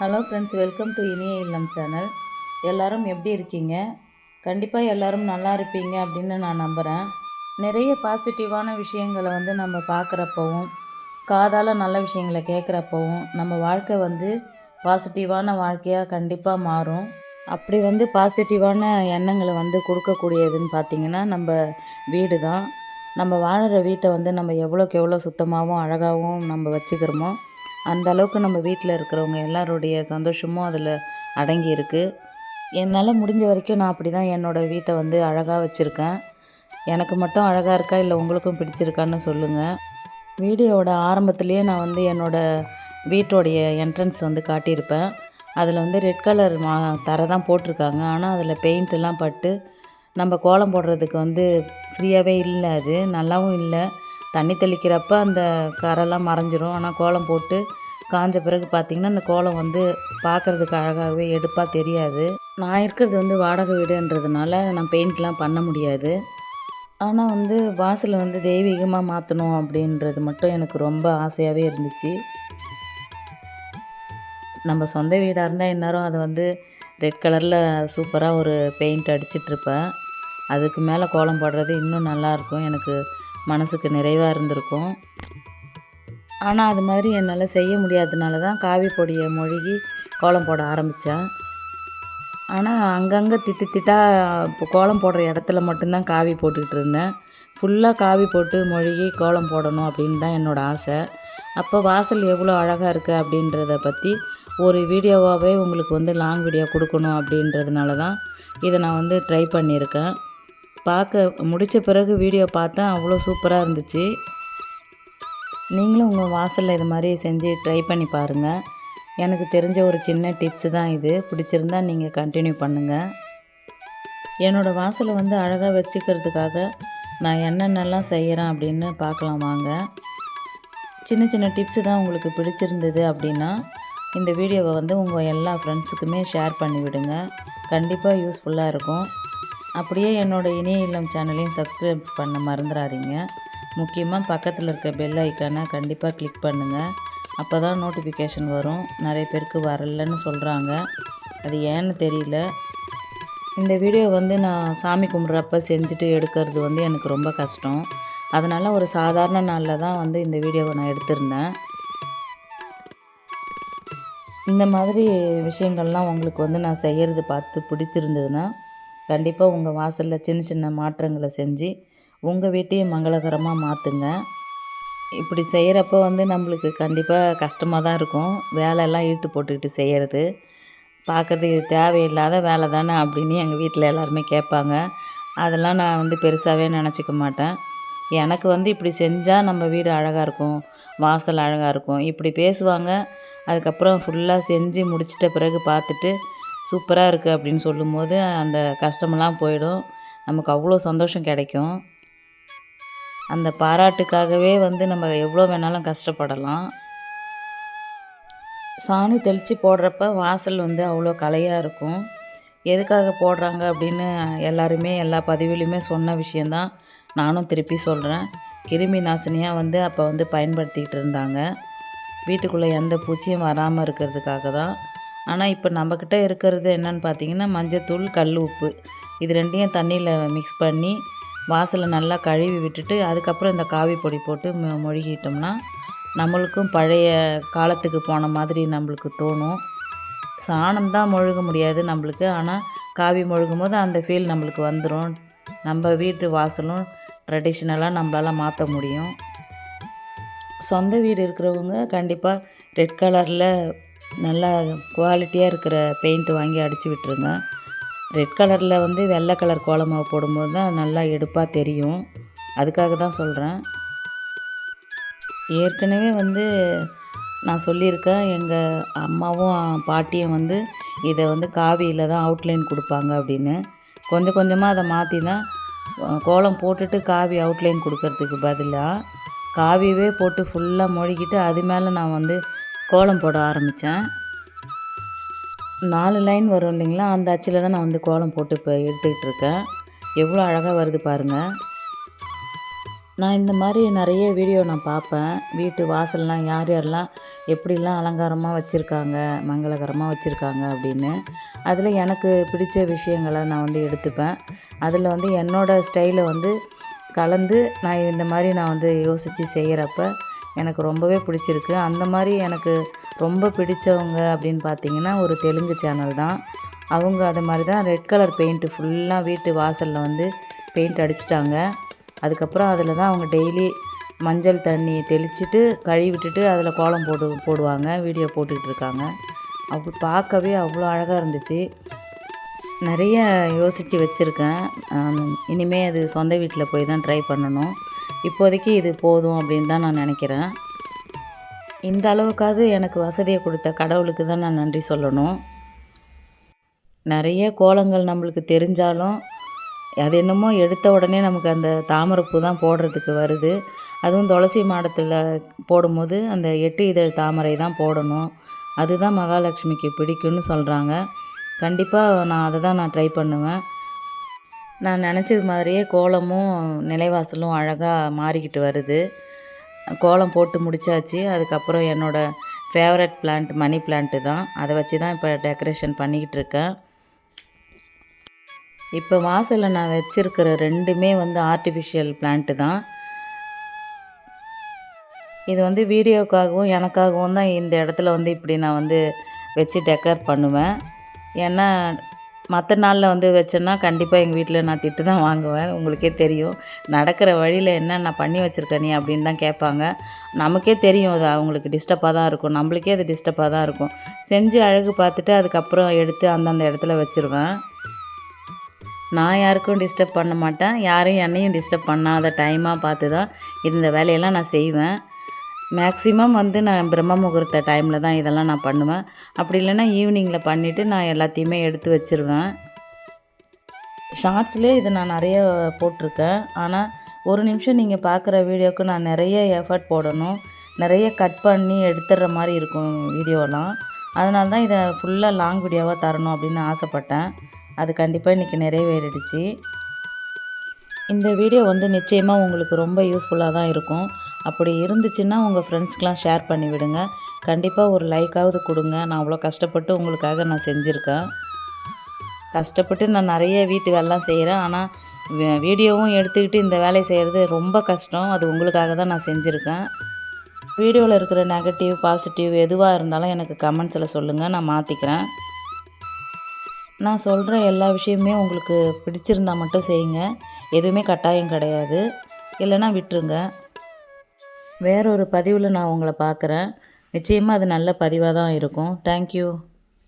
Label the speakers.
Speaker 1: Hello friends welcome to இனிய இல்லம் channel எல்லோரும் எப்படி இருக்கீங்க? கண்டிப்பாக எல்லாரும் நல்லா இருப்பீங்க அப்படின்னு நான் நம்புகிறேன் நிறைய பாசிட்டிவான விஷயங்களை வந்து நம்ம பார்க்குறப்பவும் காதால் நல்ல விஷயங்களை கேட்குறப்பவும் நம்ம வாழ்க்கை வந்து பாசிட்டிவான வாழ்க்கையாக கண்டிப்பாக மாறும். அப்படி வந்து பாசிட்டிவான எண்ணங்களை வந்து கொடுக்கக்கூடியதுன்னு பார்த்திங்கன்னா நம்ம வீடு தான் நம்ம வாழ்கிற வீட்டை வந்து நம்ம எவ்வளோக்கு எவ்வளோ சுத்தமாகவும் அழகாகவும் நம்ம வச்சுக்கிறோமோ அந்த அளவுக்கு நம்ம வீட்டில் இருக்கிறவங்க எல்லாருடைய சந்தோஷமும் அதில் அடங்கி இருக்குது என்னால் முடிஞ்ச வரைக்கும் நான் அப்படி தான் என்னோடய வீட்டை வந்து அழகாக வச்சுருக்கேன். எனக்கு மட்டும் அழகாக இருக்கா? இல்லை உங்களுக்கும் பிடிச்சிருக்கான்னு சொல்லுங்கள் வீடியோவோட ஆரம்பத்துலேயே நான் வந்து என்னோடய வீட்டோடைய என்ட்ரன்ஸ் வந்து காட்டியிருப்பேன். அதில் வந்து ரெட் கலர் மா தரை தான் போட்டிருக்காங்க. ஆனால் அதில் பெயிண்ட்டெல்லாம் பட்டு நம்ம கோலம் போடுறதுக்கு வந்து ஃப்ரீயாகவே இல்லை அது. நல்லாவும் இல்லை. தண்ணி தெளிக்கிறப்ப அந்த கரெல்லாம் மறைஞ்சிரும். ஆனால் கோலம் போட்டு காஞ்ச பிறகு பார்த்திங்கன்னா அந்த கோலம் வந்து பார்க்குறதுக்கு அழகாகவே எடுப்பாக தெரியாது. நான் இருக்கிறது வந்து வாடகை வீடுன்றதுனால நான் பெயிண்ட்லாம் பண்ண முடியாது. ஆனால் வந்து வாசலை வந்து தெய்வீகமாக மாற்றணும் அப்படின்றது மட்டும் எனக்கு ரொம்ப ஆசையாகவே இருந்துச்சு. நம்ம சொந்த வீடாக இருந்தால் இந்நேரம் அதை வந்து ரெட் கலரில் சூப்பராக ஒரு பெயிண்ட் அடிச்சிட்ருப்பேன் அதுக்கு மேலே கோலம் போடுறது இன்னும் நல்லாயிருக்கும் எனக்கு மனசுக்கு நிறைவாக இருந்திருக்கும். ஆனால் அது மாதிரி என்னால் செய்ய முடியாததுனால தான் காவி பொடியை மொழுகி கோலம் போட ஆரம்பித்தேன் ஆனால் அங்கங்கே திட்டு திட்டாக இப்போ கோலம் போடுற இடத்துல மட்டும்தான் காவி போட்டுக்கிட்டு இருந்தேன். ஃபுல்லாக காவி போட்டு மொழுகி கோலம் போடணும் அப்படின்னு தான் என்னோடய ஆசை. அப்போ வாசல் எவ்வளோ அழகாக இருக்குது அப்படின்றத பற்றி ஒரு வீடியோவாகவே உங்களுக்கு வந்து லாங் வீடியோ கொடுக்கணும் அப்படின்றதுனால தான் இதை நான் வந்து ட்ரை பண்ணியிருக்கேன். பார்க்க முடித்த பிறகு வீடியோ பார்த்தேன் அவ்வளோ சூப்பராக இருந்துச்சு. நீங்களும் உங்கள் வாசலில் இது மாதிரி செஞ்சு ட்ரை பண்ணி பாருங்கள் எனக்கு தெரிஞ்ச ஒரு சின்ன டிப்ஸு தான் இது. பிடிச்சிருந்தா நீங்கள் கண்டினியூ பண்ணுங்கள் என்னோடய வாசலை வந்து அழகாக வச்சுக்கிறதுக்காக நான் என்னென்னலாம் செய்கிறேன் அப்படின்னு பார்க்கலாம் வாங்க. சின்ன சின்ன டிப்ஸு தான் உங்களுக்கு பிடிச்சிருந்தது அப்படின்னா இந்த வீடியோவை வந்து உங்கள் எல்லா ஃப்ரெண்ட்ஸுக்குமே ஷேர் பண்ணிவிடுங்க. கண்டிப்பாக யூஸ்ஃபுல்லாக இருக்கும். அப்படியே என்னோடய இணைய இல்லம் சேனலையும் சப்ஸ்கிரைப் பண்ண மறந்துடாதீங்க முக்கியமாக பக்கத்தில் இருக்க பெல் ஐக்கானை கண்டிப்பாக கிளிக் பண்ணுங்கள் அப்போ தான் நோட்டிஃபிகேஷன் வரும். நிறைய பேருக்கு வரலன்னு சொல்கிறாங்க அது ஏன்னு தெரியல. இந்த வீடியோ வந்து நான் சாமி கும்பிட்றப்ப செஞ்சுட்டு எடுக்கிறது வந்து எனக்கு ரொம்ப கஷ்டம். அதனால் ஒரு சாதாரண நாளில் தான் வந்து இந்த வீடியோவை நான் எடுத்திருந்தேன். இந்த மாதிரி விஷயங்கள்லாம் உங்களுக்கு வந்து நான் செய்கிறது பார்த்து பிடிச்சிருந்ததுன்னா கண்டிப்பாக உங்கள் வாசலில் சின்ன சின்ன மாற்றங்களை செஞ்சு உங்கள் வீட்டையும் மங்களகரமாக மாற்றுங்க இப்படி செய்கிறப்ப வந்து நம்மளுக்கு கண்டிப்பாக கஷ்டமாக தான் இருக்கும். வேலையெல்லாம் இழுத்து போட்டுக்கிட்டு செய்கிறது பார்க்குறது தேவையில்லாத வேலை தானே அப்படின்னு எங்கள் வீட்டில் எல்லாருமே கேட்பாங்க. அதெல்லாம் நான் வந்து பெருசாகவே நினச்சிக்க மாட்டேன். எனக்கு வந்து இப்படி செஞ்சால் நம்ம வீடு அழகாக இருக்கும் வாசல் அழகாக இருக்கும். இப்படி பேசுவாங்க. அதுக்கப்புறம் ஃபுல்லாக செஞ்சு முடிச்சிட்ட பிறகு பார்த்துட்டு சூப்பராக இருக்குது அப்படின்னு சொல்லும்போது அந்த கஷ்டமெல்லாம் போயிடும். நமக்கு அவ்வளோ சந்தோஷம் கிடைக்கும். அந்த பாராட்டுக்காகவே வந்து நம்ம எவ்வளோ வேணாலும் கஷ்டப்படலாம். சாணி தெளித்து போடுறப்ப வாசல் வந்து அவ்வளோ கலையாக இருக்கும். எதுக்காக போடுறாங்க அப்படின்னு எல்லாருமே எல்லா பதிவுலையுமே சொன்ன விஷயந்தான் நானும் திருப்பி சொல்கிறேன் கிருமி நாசினியாக வந்து அப்போ வந்து பயன்படுத்திக்கிட்டு இருந்தாங்க. வீட்டுக்குள்ளே எந்த பூச்சியும் வராமல் இருக்கிறதுக்காக தான். ஆனால் இப்போ நம்மக்கிட்ட இருக்கிறது என்னன்னு பார்த்தீங்கன்னா மஞ்சத்தூள் கல் உப்பு. இது ரெண்டையும் தண்ணியில் மிக்ஸ் பண்ணி வாசலை நல்லா கழுவி விட்டுட்டு அதுக்கப்புறம் இந்த காவி பொடி போட்டு மொ மொழுகிட்டோம்னா நம்மளுக்கும் பழைய காலத்துக்கு போன மாதிரி நம்மளுக்கு தோணும். சாணம் தான் மொழுக முடியாது நம்மளுக்கு. ஆனால் காவி மொழுகும் போது அந்த ஃபீல் நம்மளுக்கு வந்துடும் நம்ம வீட்டு வாசலும் ட்ரெடிஷ்னலாக நம்மளால் மாற்ற முடியும். சொந்த வீடு இருக்கிறவங்க கண்டிப்பாக ரெட் கலரில் நல்லா குவாலிட்டியாக இருக்கிற பெயிண்ட் வாங்கி அடித்து விட்டுருங்க. ரெட் கலரில் வந்து வெள்ளை கலர் கோலமாக போடும்போது தான் நல்லா எடுப்பாக தெரியும். அதுக்காக தான் சொல்கிறேன் ஏற்கனவே வந்து நான் சொல்லியிருக்கேன் எங்கள் அம்மாவும் பாட்டியும் வந்து இதை வந்து காவியில் தான் அவுட்லைன் கொடுப்பாங்க அப்படின்னு. கொஞ்சம் கொஞ்சமாக அதை மாற்றி தான் கோலம் போட்டுட்டு காவி அவுட்லைன் கொடுக்கறதுக்கு பதிலாக காவியவே போட்டு ஃபுல்லாக மொழிகிட்டு அது மேலே நான் வந்து கோலம் போட ஆரம்பித்தேன். நாலு லைன் வரும் இல்லைங்களா? அந்த அச்சில் தான் நான் வந்து கோலம் போட்டு இப்போ எடுத்துக்கிட்டு இருக்கேன். எவ்வளோ அழகாக வருது பாருங்கள் நான் இந்த மாதிரி நிறைய வீடியோ நான் பார்ப்பேன். வீட்டு வாசல்லாம் யார் யாரெல்லாம் எப்படிலாம் அலங்காரமாக வச்சுருக்காங்க மங்களகரமாக வச்சுருக்காங்க அப்படின்னு. அதில் எனக்கு பிடித்த விஷயங்களை நான் வந்து எடுத்துப்பேன். அதில் வந்து என்னோடய ஸ்டைலை வந்து கலந்து நான் இந்த மாதிரி நான் வந்து யோசித்து செய்கிறப்ப எனக்கு ரொம்பவே பிடிச்சிருக்கு. அந்த மாதிரி எனக்கு ரொம்ப பிடிச்சவங்க அப்படின்னு பார்த்தீங்கன்னா ஒரு தெலுங்கு சேனல் தான். அவங்க அது மாதிரி தான் ரெட் கலர் பெயிண்ட்டு ஃபுல்லாக வீட்டு வாசலில் வந்து பெயிண்ட் அடிச்சிட்டாங்க. அதுக்கப்புறம் அதில் தான் அவங்க டெய்லி மஞ்சள் தண்ணி தெளிச்சிட்டு கழுவி விட்டுட்டு அதில் கோலம் போட்டு போடுவாங்க. வீடியோ போட்டுக்கிட்டு இருக்காங்க. அப்படி பார்க்கவே அவ்வளோ அழகாக இருந்துச்சு. நிறைய யோசித்து வச்சுருக்கேன். இனிமேல் அது சொந்த வீட்டில் போய் தான் ட்ரை பண்ணணும். இப்போதைக்கு இது போதும் அப்படின்னு தான் நான் நினைக்கிறேன். இந்த அளவுக்காவது எனக்கு வசதியை கொடுத்த கடவுளுக்கு தான் நான் நன்றி சொல்லணும். நிறைய கோலங்கள் நம்மளுக்கு தெரிஞ்சாலும் அது என்னமோ எடுத்த உடனே நமக்கு அந்த தாமரைப்பூ தான் போடுறதுக்கு வருது. அதுவும் துளசி மாடத்தில் போடும்போது அந்த எட்டு இதழ் தாமரை தான் போடணும். அதுதான் மகாலட்சுமிக்கு பிடிக்கும்னு சொல்கிறாங்க கண்டிப்பாக நான் அதை தான் நான் ட்ரை பண்ணுவேன். நான் நினச்சது மாதிரியே கோலமும் நிலைவாசலும் அழகாக மாறிக்கிட்டு வருது. கோலம் போட்டு முடித்தாச்சு அதுக்கப்புறம் என்னோடய ஃபேவரட் பிளான்ட் மணி பிளான்ட்டு தான். அதை வச்சு தான் இப்போ டெக்கரேஷன் பண்ணிக்கிட்டு இருக்கேன். இப்போ வாசலில் நான் வச்சுருக்கிற ரெண்டுமே வந்து ஆர்டிஃபிஷியல் பிளான்ட்டு தான். இது வந்து வீடியோக்காகவும் எனக்காகவும் தான் இந்த இடத்துல வந்து இப்படி நான் வந்து வச்சு டெக்கர் பண்ணுவேன். ஏன்னா மற்ற நாளில் வந்து வச்சேன்னா கண்டிப்பாக எங்கள் வீட்டில் நான் திட்டு தான் வாங்குவேன். உங்களுக்கே தெரியும். நடக்கிற வழியில் என்ன நான் பண்ணி வச்சுருக்கேன் நீ அப்படின்னு தான் கேட்பாங்க. நமக்கே தெரியும் அது அவங்களுக்கு டிஸ்டர்பாக தான் இருக்கும். நம்மளுக்கே அது டிஸ்டர்பாக தான் இருக்கும். செஞ்சு அழகு பார்த்துட்டு அதுக்கப்புறம் எடுத்து அந்தந்த இடத்துல வச்சுருவேன். நான் யாருக்கும் டிஸ்டர்ப் பண்ண மாட்டேன். யாரும் என்னையும் டிஸ்டர்ப் பண்ணாத டைமாக பார்த்து தான் இந்த வேலையெல்லாம் நான் செய்வேன். மேக்ஸிமம் வந்து நான் பிரம்ம முகூர்த்த டைமில் தான் இதெல்லாம் நான் பண்ணுவேன். அப்படி இல்லைன்னா ஈவினிங்கில் பண்ணிவிட்டு நான் எல்லாத்தையுமே எடுத்து வச்சுருவேன். ஷார்ட்ஸ்லேயே இதை நான் நிறைய போட்டிருக்கேன். ஆனால் ஒரு நிமிஷம் நீங்கள் பார்க்குற வீடியோவுக்கு நான் நிறைய எஃபர்ட் போடணும். நிறைய கட் பண்ணி எடுத்துடுற மாதிரி இருக்கும் வீடியோலாம். அதனால தான் இதை ஃபுல்லாக லாங் வீடியோவாக தரணும் அப்படின்னு ஆசைப்பட்டேன். அது கண்டிப்பாக இன்றைக்கி நிறைவேறிடுச்சு. இந்த வீடியோ வந்து நிச்சயமாக உங்களுக்கு ரொம்ப யூஸ்ஃபுல்லாக தான் இருக்கும். அப்படி இருந்துச்சுன்னா உங்கள் ஃப்ரெண்ட்ஸ்க்கெலாம் ஷேர் பண்ணி விடுங்க. கண்டிப்பாக ஒரு லைக்காவது கொடுங்க. நான் அவ்வளோ கஷ்டப்பட்டு உங்களுக்காக நான் செஞ்சுருக்கேன். கஷ்டப்பட்டு நான் நிறைய வீட்டு வேலைலாம் செய்கிறேன் ஆனால் வீடியோவும் எடுத்துக்கிட்டு இந்த வேலையை செய்கிறது ரொம்ப கஷ்டம். அது உங்களுக்காக தான் நான் செஞ்சுருக்கேன். வீடியோவில் இருக்கிற நெகட்டிவ் பாசிட்டிவ் எதுவாக இருந்தாலும் எனக்கு கமெண்ட்ஸில் சொல்லுங்கள் நான் மாற்றிக்கிறேன் நான் சொல்கிற எல்லா விஷயமே உங்களுக்கு பிடிச்சிருந்தா மட்டும் செய்யுங்க. எதுவுமே கட்டாயம் கிடையாது. இல்லைன்னா விட்டுருங்க. வேறொரு பதிவில் நான் உங்களை பார்க்குறேன். நிச்சயமாக அது நல்ல பதிவாக தான் இருக்கும் தேங்க்யூ